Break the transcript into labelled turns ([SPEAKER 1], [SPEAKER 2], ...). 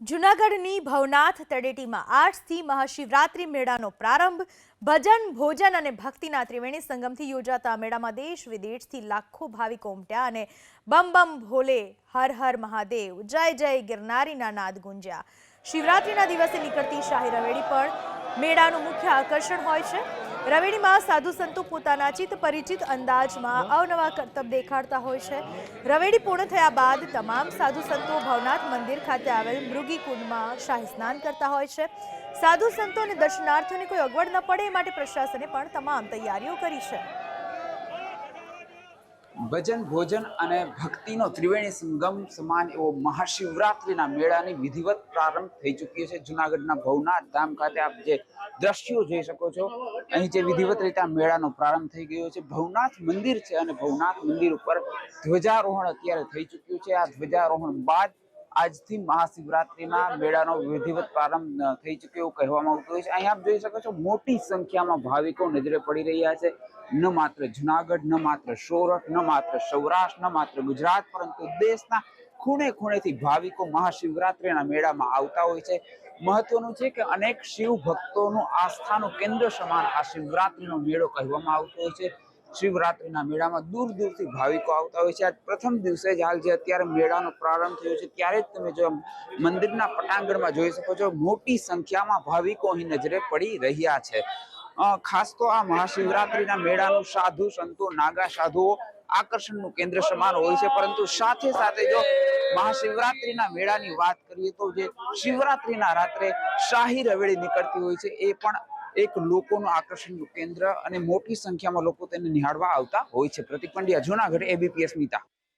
[SPEAKER 1] જૂનાગઢની ભવનાથ તળેટીમાં આજથી મહાશિવરાત્રિ મેળાનો પ્રારંભ, ભજન, ભોજન અને ભક્તિના ત્રિવેણી સંગમથી યોજાતા મેળામાં દેશ વિદેશથી લાખો ભાવિકો ઉમટ્યા અને બમ બમ ભોલે, હર હર મહાદેવ, જય જય ગિરનારીના નાદ ગુંજ્યા. શિવરાત્રિના દિવસે નીકળતી શાહી રવેડી પણ મેળાનું મુખ્ય આકર્ષણ હોય છે. રવેડીમાં સાધુ સંતો પોતાના ચિત્ત પરિચિત અંદાજમાં અવનવા કરતબ દેખાડતા હોય છે. રવેડી પૂર્ણ થયા બાદ તમામ સાધુ સંતો ભવનાથ મંદિર ખાતે આવેલ મૃગી કુંડમાં શાહી સ્નાન કરતા હોય છે. સાધુ સંતો અને દર્શનાર્થીઓને કોઈ અગવડ ન પડે એ માટે પ્રશાસને પણ તમામ તૈયારીઓ કરી છે.
[SPEAKER 2] ભજન, ભોજન અને ભક્તિનો ત્રિવેણી સંગમ સમાન એવો મહાશિવરાત્રિના મેળાની વિધિવત પ્રારંભ થઈ ચૂક્યો છે. જુનાગઢના ભવનાથ ધામ ખાતે આપ જે દ્રશ્યો જોઈ શકો છો, અહીં જે વિધિવત રીતે આ મેળાનો પ્રારંભ થઈ ગયો છે. ભવનાથ મંદિર છે અને ભવનાથ મંદિર ઉપર ધ્વજારોહણ અત્યારે થઈ ચૂક્યું છે. આ ધ્વજારોહણ બાદ આજથી મહાશિવરાત્રિના મેળાનો વિધિવત પ્રારંભ થઈ ચૂક્યો એવું કહેવામાં આવતું હોય છે. અહીં આપ જોઈ શકો છો, મોટી સંખ્યામાં ભાવિકો નજરે પડી રહ્યા છે. ન માત્ર જુનાગઢ, ન માત્ર સોરઠ, ન માત્ર સૌરાષ્ટ્ર, ન માત્ર ગુજરાત, પરંતુ દેશના ખૂણે ખૂણેથી ભાવિકો મહાશિવરાત્રિના મેળામાં આવતા હોય છે. મહત્વનું છે કે અનેક શિવ ભક્તોનું આસ્થાનું કેન્દ્ર સમાન આ શિવરાત્રિનો મેળો કહેવામાં આવતો હોય છે. શિવરાત્રિના મેળામાં દૂર દૂરથી ભાવિકો આવતા હોય છે. આજ પ્રથમ દિવસે જ હાલ જે અત્યારે મેળાનો પ્રારંભ થયો છે, ત્યારે જ તમે જો મંદિરના પટાંગણમાં જોઈ શકો છો, મોટી સંખ્યામાં ભાવિકો અહીં નજરે પડી રહ્યા છે. ખાસ તો આ મહાશિવરાત્રિના મેળાનું સાધુ સંતો, નાગા સાધુઓ આકર્ષણનું કેન્દ્ર સમાન હોય છે, પરંતુ સાથે સાથે જો મહાશિવરાત્રિના મેળાની વાત કરીએ તો જે શિવરાત્રિના રાત્રે શાહી રવેડી નીકળતી હોય છે, એ પણ એક લોકોનું આકર્ષણનું કેન્દ્ર અને મોટી સંખ્યામાં લોકો તેને નિહાળવા આવતા હોય છે. પ્રતિક પંડ્યા, જુનાગઢ એબીપીએસ અસ્મિતા